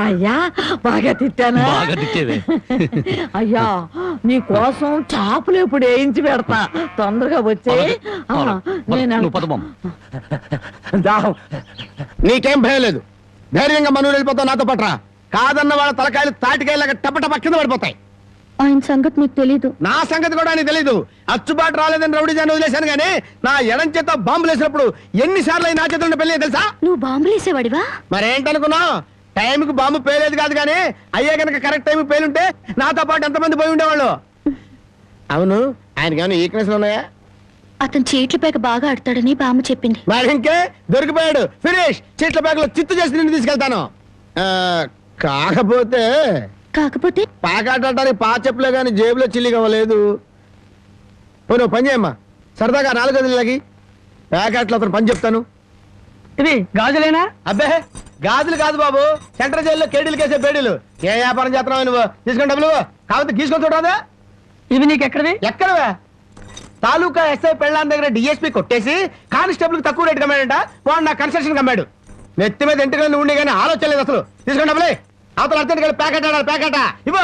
అయ్యా బాగా తిట్టానా? బాగా తిట్టేవే అయ్యా నీ కోసం చేపలు ఇప్పుడు వేయించి పెడతా. తొందరగా వచ్చే. నేను. దాహం. నీకేం భయం లేదు. ధైర్యంగా మనూరు వెళ్ళిపోతావు నాతో పట్రా కాదన్న వాళ్ళ తలకాయలు తాటికాయలాగా టప టప కింద పడిపోతాయి. ఆయన సంగతి మీకు తెలీదు. నా సంగతి కూడా నీకు తెలీదు. అచ్చుబాటు రాలేదని రౌడీ జాన్ వదిలేశాను కానీ నా ఎడం చేత బాంబులు వేసినప్పుడు ఎన్నిసార్లు నా చేతుల్లో పెళ్ళి తెలుసా? నువ్వు బాంబులేసేవాడివా? మరేంటనుకున్నావు? టైంకి బాంబు పేలేదు కాదు కానీ అయ్యే కనుక కరెక్ట్ టైంకి పేలుంటే నాతో పాటు ఎంతమంది పోయి ఉండేవాళ్ళు? అవును ఆయనకి ఏమైనా ఈక్నెస్ ఉన్నాయా? అతను చీట్ల పేక బాగా ఆడతాడని బామ్మ చెప్పింది. మరి ఇంకే దొరికిపోయాడు. ఫినిష్ చీట్ల బ్యాగ్లో చిత్తు చేసి నిన్ను తీసుకెళ్తాను. ఆ, కాకపోతే కాకపోతే? పాకాటానికి పా చెప్పులే కానీ జేబులో చిల్లి కావలేదు పోను పని చేయమ్మా. సరదాగా నాలుగు గదులకి ప్యాకెట్లో అతను పని చెప్తాను. ఇది గాజులేనా? అబ్బే! గాజులు కాదు బాబు. సెంట్రల్ జైల్లో కేడీలు కేసే బేడీలు. ఏ వ్యాపారం చేస్తున్నావు నువ్వు? తీసుకుని డబ్బులు కాకపోతే తీసుకొని చూడరాదా? ఇవి నీకు ఎక్కడవి? ఎక్కడవే? తాలూకా ఎస్ఐ పెళ్ళాన్ దగ్గర డిఎస్పీ కొట్టేసి కానిస్టేబుల్ తక్కువ రేటు కమ్మాడంట వాడు నా కన్స్ట్రక్షన్ కమ్మాడు నెత్తి మీద ఇంటికి ఉండి కానీ ఆలోచన లేదు అసలు. తీసుకుని డబ్బులే అవతల అర్జెంట్ ప్యాకెట్ ఆడాలి ప్యాకెట్? ఇవ్వ.